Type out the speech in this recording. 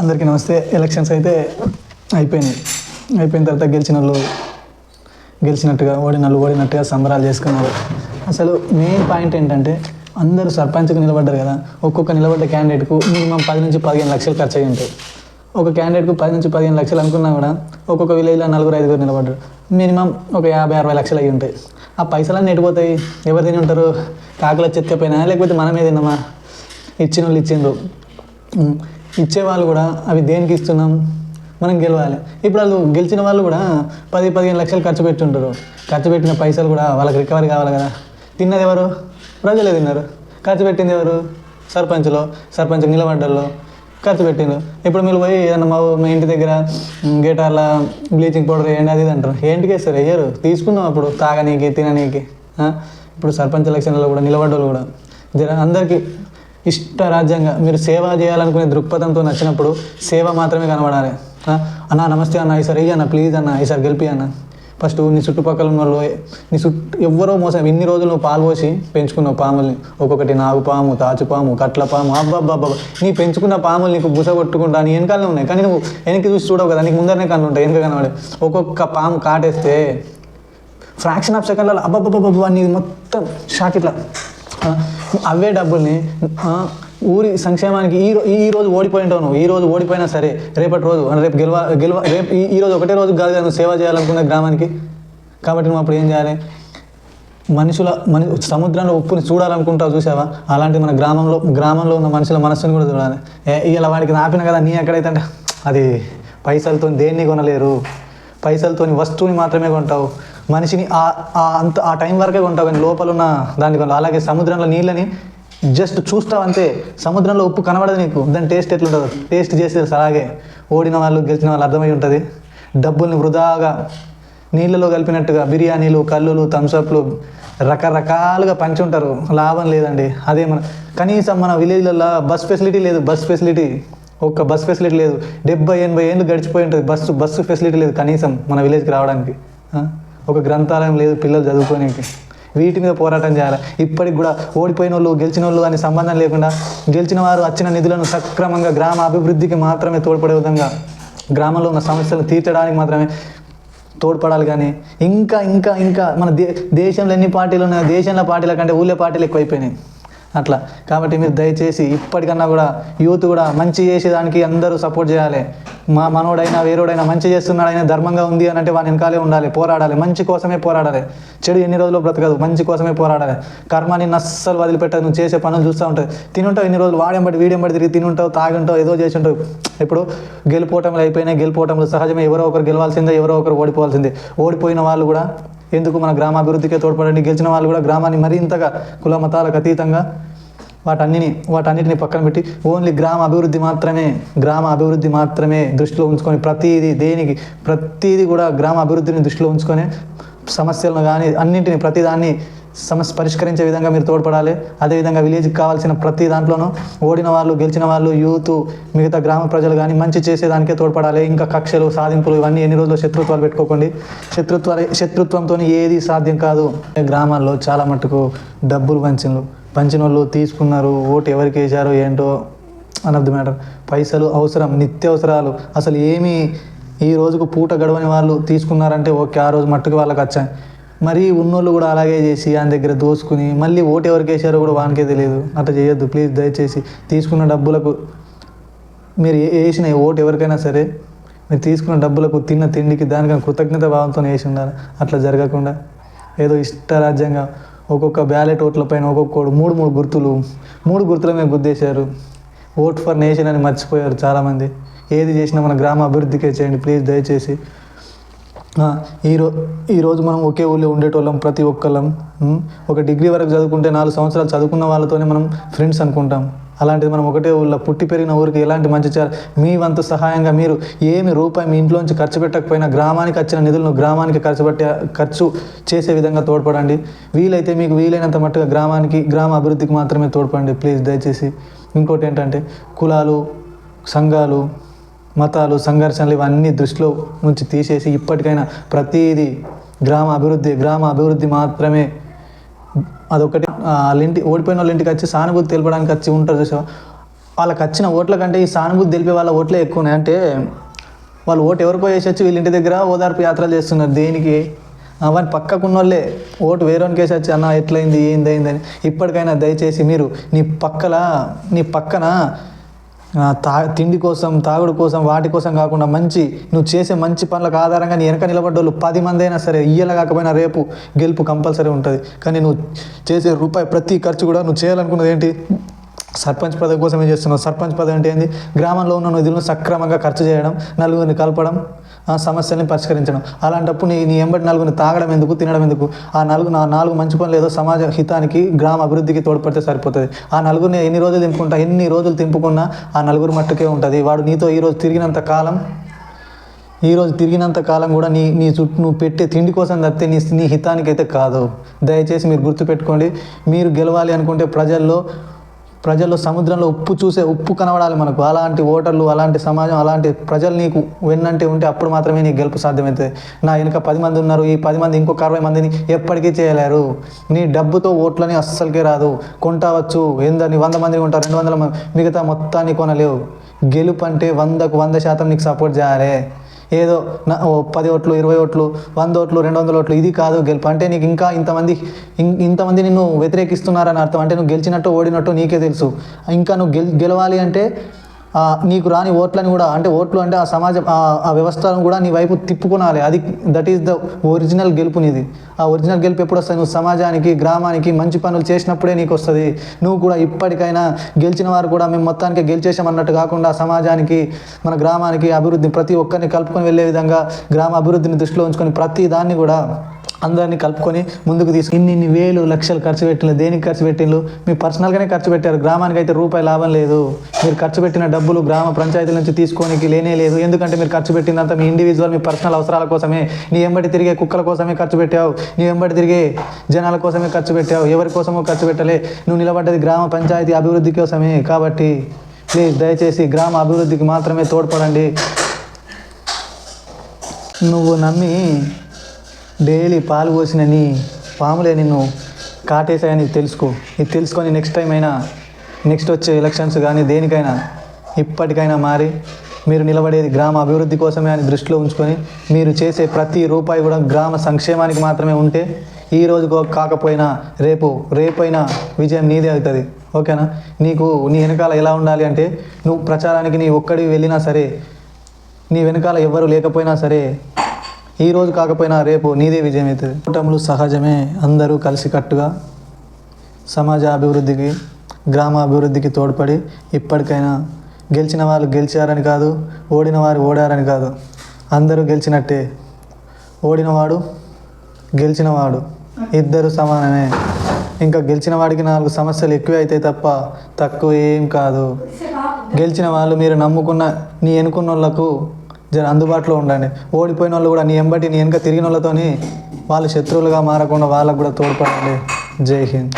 అందరికీ నమస్తే. ఎలక్షన్స్ అయితే అయిపోయినాయి. అయిపోయిన తర్వాత గెలిచిన వాళ్ళు గెలిచినట్టుగా ఓడిన వాళ్ళు ఓడినట్టుగా సంబరాలు చేసుకున్నారు. అసలు మెయిన్ పాయింట్ ఏంటంటే అందరూ సర్పంచ్కి నిలబడ్డారు కదా. ఒక్కొక్క నిలబడ్డ క్యాండిడేట్కు మినిమం పది నుంచి పదిహేను లక్షలు ఖర్చు అయ్యి ఉంటాయి. ఒక క్యాండిడేట్కు పది నుంచి పదిహేను లక్షలు అనుకున్నా కూడా ఒక్కొక్క విలేజ్లో నలుగురు ఐదుగురు నిలబడ్డారు. మినిమం ఒక యాభై అరవై లక్షలు అయ్యి ఉంటాయి. ఆ పైసలన్నీ ఎడిపోతాయి ఎవరు తిని ఉంటారు? కాకుల చెత్తపోయినా లేకపోతే మనమే తిన్నామా? ఇచ్చిన వాళ్ళు ఇచ్చిండ్రు ఇచ్చేవాళ్ళు కూడా అవి దేనికి ఇస్తున్నాం? మనం గెలవాలి. ఇప్పుడు వాళ్ళు గెలిచిన వాళ్ళు కూడా పది పదిహేను లక్షలు ఖర్చు పెట్టుంటారు. ఖర్చు పెట్టిన పైసలు కూడా వాళ్ళకి రికవరీ కావాలి కదా. తిన్నది ఎవరు? ప్రజలే తిన్నారు. ఖర్చు పెట్టింది ఎవరు? సర్పంచ్లో సర్పంచ్ నిలబడ్డల్లో ఖర్చు పెట్టిండ్రు. ఇప్పుడు మీరు పోయి ఏదన్నా మా మా ఇంటి దగ్గర గేటార్ల బ్లీచింగ్ పౌడర్ వేయండి అది ఇది అంటారు. ఏంటికి వేస్తారు? వేయరు. తీసుకుందాం అప్పుడు తాగనీకి తిననీకి ఇప్పుడు సర్పంచ్ ఎలక్షన్లో కూడా నిలబడ్డోళ్ళు కూడా జర అందరికీ ఇష్ట రాజ్యంగా మీరు సేవ చేయాలనుకునే దృక్పథంతో నచ్చినప్పుడు సేవ మాత్రమే కనబడాలి. అన్న నమస్తే అన్న ఈసారి వెయ్యి అన్న ప్లీజ్ అన్న ఈసారి గెలిపి అన్న. ఫస్ట్ నీ చుట్టుపక్కల ఉన్న వాళ్ళు నీ చుట్టూ ఎవ్వరో మోసం ఇన్ని రోజులు నువ్వు పాల్పోసి పెంచుకున్నావు పాముల్ని. ఒక్కొక్కటి నాగు పాము తాచు పాము కట్ల పాము అబ్బాబ్బాబ్బా నీ పెంచుకున్న పాములు నీకు బుస కొట్టుకుంటా నీ వెనకాలనే ఉన్నాయి. కానీ నువ్వు వెనక్కి చూసి చూడవు కదా నీకు ముందరనే కళ్ళు ఉంటాయి వెనక కనబడి. ఒక్కొక్క పాము కాటేస్తే ఫ్రాక్షన్ ఆఫ్ సెకండ్లలో అబ్బాబ్బాబ్బా నీది మొత్తం షాక్ ఇట్లా. అవే డబ్బుల్ని ఊరి సంక్షేమానికి ఈ ఈ రోజు ఓడిపోయింటావు నువ్వు ఈ రోజు ఓడిపోయినా సరే రేపటి రోజు రేపు గెలవ గెలవ రేపు ఈ- రోజు ఒకటే రోజు కాదు నువ్వు సేవ చేయాలనుకున్న గ్రామానికి? కాబట్టి నువ్వు అప్పుడు ఏం చేయాలి? మనుషుల మన సముద్రంలో ఉప్పుని చూడాలనుకుంటావు చూసావా? అలాంటి మన గ్రామంలో గ్రామంలో ఉన్న మనుషుల మనస్సుని కూడా చూడాలి. ఏ ఇలా వాడికి నాపిన కదా నీ ఎక్కడైతే అంటే అది పైసలతో దేన్ని కొనలేరు? పైసలతోని వస్తువుని మాత్రమే కొంటావు. మనిషిని ఆ అంత ఆ టైం వరకే కొంటావు కానీ లోపల ఉన్న దానికి అలాగే సముద్రంలో నీళ్ళని జస్ట్ చూస్తావు అంతే. సముద్రంలో ఉప్పు కనబడదు నీకు. దాని టేస్ట్ ఎట్లుంటుందో. టేస్ట్ చేస్తే అలాగే ఓడిన వాళ్ళు గెలిచిన వాళ్ళు అర్థమై ఉంటుంది. డబ్బుల్ని వృధాగా నీళ్ళలో కలిపినట్టుగా బిర్యానీలు కల్లులు థమ్స్అప్లు రకరకాలుగా పంచి ఉంటారు లాభం లేదండి. అదే మన కనీసం మన విలేజ్లలో బస్ ఫెసిలిటీ లేదు. Bus facility. ఒక్క బస్ ఫెసిలిటీ లేదు. డెబ్బై ఎనభై ఏళ్ళు గడిచిపోయి ఉంటుంది. బస్సు బస్సు ఫెసిలిటీ లేదు కనీసం మన విలేజ్కి రావడానికి. ఒక గ్రంథాలయం లేదు పిల్లలు చదువుకోనికి. వీటి మీద పోరాటం చేయాలి. ఇప్పటికి కూడా ఓడిపోయిన వాళ్ళు గెలిచిన వాళ్ళు అని సంబంధం లేకుండా గెలిచిన వారు వచ్చిన నిధులను సక్రమంగా గ్రామ అభివృద్ధికి మాత్రమే తోడ్పడే విధంగా గ్రామంలో ఉన్న సమస్యలను తీర్చడానికి మాత్రమే తోడ్పడాలి కానీ ఇంకా ఇంకా ఇంకా మన దే దేశంలో ఎన్ని పార్టీలు ఉన్నాయి దేశంలో పార్టీల కంటే ఊళ్ళో పార్టీలు ఎక్కువైపోయినాయి. అట్లా. కాబట్టి మీరు దయచేసి ఇప్పటికన్నా కూడా యూత్ కూడా మంచి చేసేదానికి అందరూ సపోర్ట్ చేయాలి. మా మనోడైనా వేరోడైనా మంచి చేస్తున్నాడైనా ధర్మంగా ఉంది అని అంటే వాని వెనకాలే ఉండాలి పోరాడాలి. మంచి కోసమే పోరాడాలి. చెడు ఎన్ని రోజులు బ్రతకదు మంచి కోసమే పోరాడాలి. కర్మ నిన్ను అస్సలు వదిలిపెట్టదు నువ్వు చేసే పనులు చూస్తూ ఉంటావు. తినుంటావు ఇన్ని రోజులు వాడెంబడి వీడెంబడి తిరిగి తినుంటావు తాగుంటావు ఏదో చేసి ఉంటావు. ఇప్పుడు గెలుపోటములు అయిపోయినాయి గెలుపోటములు సహజమే. ఎవరో ఒకరు గెలవాల్సిందే ఎవరో ఒకరు ఓడిపోవాల్సిందే. ఓడిపోయిన వాళ్ళు కూడా ఎందుకు మన గ్రామాభివృద్ధికే తోడ్పడండి? గెలిచిన వాళ్ళు కూడా గ్రామాన్ని మరింతగా కుల మతాలకు అతీతంగా వాటన్నిని వాటన్నిటిని పక్కన పెట్టి ఓన్లీ గ్రామ అభివృద్ధి మాత్రమే గ్రామ అభివృద్ధి మాత్రమే దృష్టిలో ఉంచుకొని ప్రతిదీ దేనికి ప్రతిదీ కూడా గ్రామ అభివృద్ధిని దృష్టిలో ఉంచుకొని సమస్యలను కానీ అన్నింటిని ప్రతిదాన్ని సమస్య పరిష్కరించే విధంగా మీరు తోడ్పడాలి. అదేవిధంగా విలేజ్కి కావాల్సిన ప్రతి దాంట్లోనూ ఓడిన వాళ్ళు గెలిచిన వాళ్ళు యూత్ మిగతా గ్రామ ప్రజలు కానీ మంచి చేసేదానికే తోడ్పడాలి. ఇంకా కక్షలు సాధింపులు ఇవన్నీ ఎన్ని రోజులు శత్రుత్వాలు పెట్టుకోకండి. శత్రుత్వ శత్రుత్వంతో ఏది సాధ్యం కాదు. గ్రామాల్లో చాలా మటుకు డబ్బులు పంచినలు. పంచిన వాళ్ళు తీసుకున్నారు ఓటు ఎవరికి వేశారు ఏంటో అన్ ఆఫ్ ది మ్యాటర్. పైసలు అవసరం నిత్యావసరాలు. అసలు ఏమీ ఈ రోజుకు పూట గడవని వాళ్ళు తీసుకున్నారంటే ఓకే ఆ రోజు మట్టుకు వాళ్ళకి వచ్చాయి. మరి ఉన్నోళ్ళు కూడా అలాగే చేసి ఆయన దగ్గర దోసుకుని మళ్ళీ ఓటు ఎవరికి వేసారో కూడా వానికే తెలియదు. అట్లా చేయొద్దు. ప్లీజ్ దయచేసి తీసుకున్న డబ్బులకు మీరు ఏ- వేసిన ఓటు ఎవరికైనా సరే మీరు తీసుకున్న డబ్బులకు తిన్న తిండికి దానికన్నా కృతజ్ఞత భావంతో వేసి ఉండాలి. అట్లా జరగకుండా ఏదో ఇష్టరాజ్యంగా ఒక్కొక్క బ్యాలెట్ ఓట్ల పైన ఒక్కొక్కడు మూడు మూడు గుర్తులు మూడు గుర్తుల మీద గుద్దేశారు. ఓట్ ఫర్ నేషన్ అని మర్చిపోయారు చాలామంది. ఏది చేసినా మన గ్రామ అభివృద్ధికే చేయండి. ప్లీజ్ దయచేసి ఈరో ఈరోజు మనం ఒకే ఊళ్ళో ఉండేటోళ్ళం ప్రతి ఒక్కళ్ళం. ఒక డిగ్రీ వరకు చదువుకుంటే నాలుగు సంవత్సరాలు చదువుకున్న వాళ్ళతోనే మనం ఫ్రెండ్స్ అనుకుంటాం. అలాంటిది మనం ఒకటే ఊళ్ళో పుట్టి పెరిగిన ఊరికి ఎలాంటి మంచి చేయాలి? మీ వంతు సహాయంగా మీరు ఏమి రూపాయి మీ ఇంట్లోంచి ఖర్చు పెట్టకపోయినా గ్రామానికి వచ్చిన నిధులను గ్రామానికి ఖర్చు పెట్టే ఖర్చు చేసే విధంగా తోడ్పడండి. వీలైతే మీకు వీలైనంత మట్టుగా గ్రామానికి గ్రామ అభివృద్ధికి మాత్రమే తోడ్పడండి. ప్లీజ్ దయచేసి ఇంకోటి ఏంటంటే కులాలు సంఘాలు మతాలు సంఘర్షణలు ఇవన్నీ దృష్టిలో నుంచి తీసేసి ఇప్పటికైనా ప్రతిదీ గ్రామ అభివృద్ధి గ్రామ అభివృద్ధి మాత్రమే. అదొకటి. వాళ్ళ ఇంటి ఓడిపోయిన వాళ్ళ ఇంటికి వచ్చి సానుభూతి తెలపడానికి వచ్చి ఉంటారు చూసా వాళ్ళకి వచ్చిన ఓట్ల కంటే ఈ సానుభూతి తెలిపే వాళ్ళ ఓట్లే ఎక్కువ ఉన్నాయి అంటే వాళ్ళు ఓటు ఎవరికో వేసొచ్చి వీళ్ళ ఇంటి దగ్గర ఓదార్పు యాత్రలు చేస్తున్నారు దేనికి? అవన్నీ పక్కకున్న వాళ్ళే ఓటు వేరేవానికి వేసి వచ్చి అన్న ఎట్లయింది? ఏంది అయిందని ఇప్పటికైనా దయచేసి మీరు నీ పక్కల నీ పక్కన తా తిండి కోసం తాగుడు కోసం వాటి కోసం కాకుండా మంచి నువ్వు చేసే మంచి పనులకు ఆధారంగా నీ వెనక నిలబడ్డోళ్ళు పది మంది అయినా సరే ఇయ్యాల కాకపోయినా రేపు గెలుపు కంపల్సరీ ఉంటుంది. కానీ నువ్వు చేసే రూపాయి ప్రతి ఖర్చు కూడా నువ్వు చేయాలనుకున్నది ఏంటి? సర్పంచ్ పదవి కోసమే చేస్తున్నాం సర్పంచ్ పదవి అంటే ఏంది? గ్రామంలో ఉన్న నిధులను సక్రమంగా ఖర్చు చేయడం నలుగురిని కలపడం ఆ సమస్యల్ని పరిష్కరించడం. అలాంటప్పుడు నీ నీ ఎంబటి నలుగురిని తాగడం ఎందుకు తినడం ఎందుకు? ఆ నలుగు నా నాలుగు మంచి పనులు ఏదో సమాజ హితానికి గ్రామ అభివృద్ధికి తోడ్పడితే సరిపోతుంది. ఆ నలుగురిని ఎన్ని రోజులు తింపుకుంటా ఎన్ని రోజులు తింపుకున్నా ఆ నలుగురు మట్టుకే ఉంటుంది. వాడు నీతో ఈరోజు తిరిగినంత కాలం ఈరోజు తిరిగినంత కాలం కూడా నీ నీ చుట్టూ నువ్వు పెట్టే తిండి కోసం తప్పితే నీ నీ హితానికి అయితే కాదు. దయచేసి మీరు గుర్తుపెట్టుకోండి. మీరు గెలవాలి అనుకుంటే ప్రజల్లో ప్రజల్లో సముద్రంలో ఉప్పు చూసే ఉప్పు కనబడాలి మనకు. అలాంటి ఓటర్లు అలాంటి సమాజం అలాంటి ప్రజలు నీకు వెన్నంటే ఉంటే అప్పుడు మాత్రమే నీకు గెలుపు సాధ్యమవుతుంది. నా వెనుక పది మంది ఉన్నారు ఈ పది మంది ఇంకొక అరవై మందిని ఎప్పటికీ చేయలేరు. నీ డబ్బుతో ఓట్లని అస్సలకే రాదు. కొంటావచ్చు ఎందని వంద మంది కొంటారు రెండు వందల మంది మిగతా మొత్తాన్ని కొనలేవు. గెలుపు అంటే వందకు వంద శాతం నీకు సపోర్ట్ చేయాలి. ఏదో నా ఓ పది ఓట్లు ఇరవై ఓట్లు వంద ఓట్లు రెండు వందల ఓట్లు ఇది కాదు గెలుపు. అంటే నీకు ఇంకా ఇంతమంది ఇం- ఇంతమంది నిన్ను వ్యతిరేకిస్తున్నారని అర్థం. అంటే నువ్వు గెలిచినట్టు ఓడినట్టు నీకే తెలుసు. ఇంకా నువ్వు గెల్ గెలవాలి అంటే నీకు రాని ఓట్లని కూడా అంటే ఓట్లు అంటే ఆ సమాజం ఆ వ్యవస్థను కూడా నీ వైపు తిప్పుకొనాలి. అది దట్ ఈస్ ద ఒరిజినల్ గెలుపు నీది. ఆ ఒరిజినల్ గెలుపు ఎప్పుడు వస్తుంది నువ్వు సమాజానికి గ్రామానికి మంచి పనులు చేసినప్పుడే నీకు వస్తుంది నువ్వు కూడా ఇప్పటికైనా గెలిచిన వారు కూడా మేము మొత్తానికి గెలిచేసామన్నట్టు కాకుండా సమాజానికి మన గ్రామానికి అభివృద్ధి ప్రతి ఒక్కరిని కలుపుకొని వెళ్ళే విధంగా గ్రామ అభివృద్ధిని దృష్టిలో ఉంచుకొని ప్రతి దాన్ని కూడా అందరినీ కలుపుకొని ముందుకు తీసుకు ఇన్ని ఇన్ని వేలు లక్షలు ఖర్చు పెట్టిన దేనికి ఖర్చు పెట్టిండ్రు మీ పర్సనల్గానే ఖర్చు పెట్టారు గ్రామానికి అయితే రూపాయి లాభం లేదు. మీరు ఖర్చు పెట్టిన డబ్బులు గ్రామ పంచాయతీల నుంచి తీసుకోనికి లేనే లేదు. ఎందుకంటే మీరు ఖర్చు పెట్టినంత మీ ఇండివిజువల్ మీ పర్సనల్ అవసరాల కోసమే. నీ వెంబడి తిరిగే కుక్కల కోసమే ఖర్చు పెట్టావు. నీ వెంబడి తిరిగే జనాల కోసమే ఖర్చు పెట్టావు. ఎవరి కోసమో ఖర్చు పెట్టలే. నువ్వు నిలబడ్డది గ్రామ పంచాయతీ అభివృద్ధి కోసమే కాబట్టి ప్లీజ్ దయచేసి గ్రామ అభివృద్ధికి మాత్రమే తోడ్పడండి. నువ్వు నమ్మి డైలీ పాలు పోసిన నీ పాములే నిన్ను కాటేసాయని తెలుసుకో. ఇది తెలుసుకొని నెక్స్ట్ టైం అయినా నెక్స్ట్ వచ్చే ఎలక్షన్స్ కానీ దేనికైనా ఇప్పటికైనా మారి మీరు నిలబడేది గ్రామ అభివృద్ధి కోసమే అని దృష్టిలో ఉంచుకొని మీరు చేసే ప్రతి రూపాయి కూడా గ్రామ సంక్షేమానికి మాత్రమే ఉంటే ఈ రోజు కాకపోయినా రేపు రేపైనా విజయం నీదే అవుతుంది. ఓకేనా? నీకు నీ వెనకాల ఎలా ఉండాలి అంటే నువ్వు ప్రచారానికి నీ ఒక్కడి వెళ్ళినా సరే నీ వెనకాల ఎవ్వరు లేకపోయినా సరే ఈ రోజు కాకపోయినా రేపు నీదే విజయం అవుతుంది కూటములు సహజమే అందరూ కలిసికట్టుగా సమాజ అభివృద్ధికి గ్రామ అభివృద్ధికి తోడ్పడి ఇప్పటికైనా గెలిచిన వాళ్ళు గెలిచారని కాదు ఓడిన వారు ఓడారని కాదు. అందరూ గెలిచినట్టే. ఓడినవాడు గెలిచినవాడు ఇద్దరు సమానమే. ఇంకా గెలిచిన వాడికి నాలుగు సమస్యలు ఎక్కువ అవుతాయి తప్ప తక్కువ ఏం కాదు. గెలిచిన వాళ్ళు మీరు నమ్ముకున్న నీ ఎన్నుకున్న వాళ్ళకు జర అందుబాటులో ఉండండి. ఓడిపోయిన వాళ్ళు కూడా నీ ఎంబటి నీ వెనక తిరిగిన వాళ్ళతోని వాళ్ళు శత్రువులుగా మారకుండా వాళ్ళకు కూడా తోడ్పడండి. జై హింద్.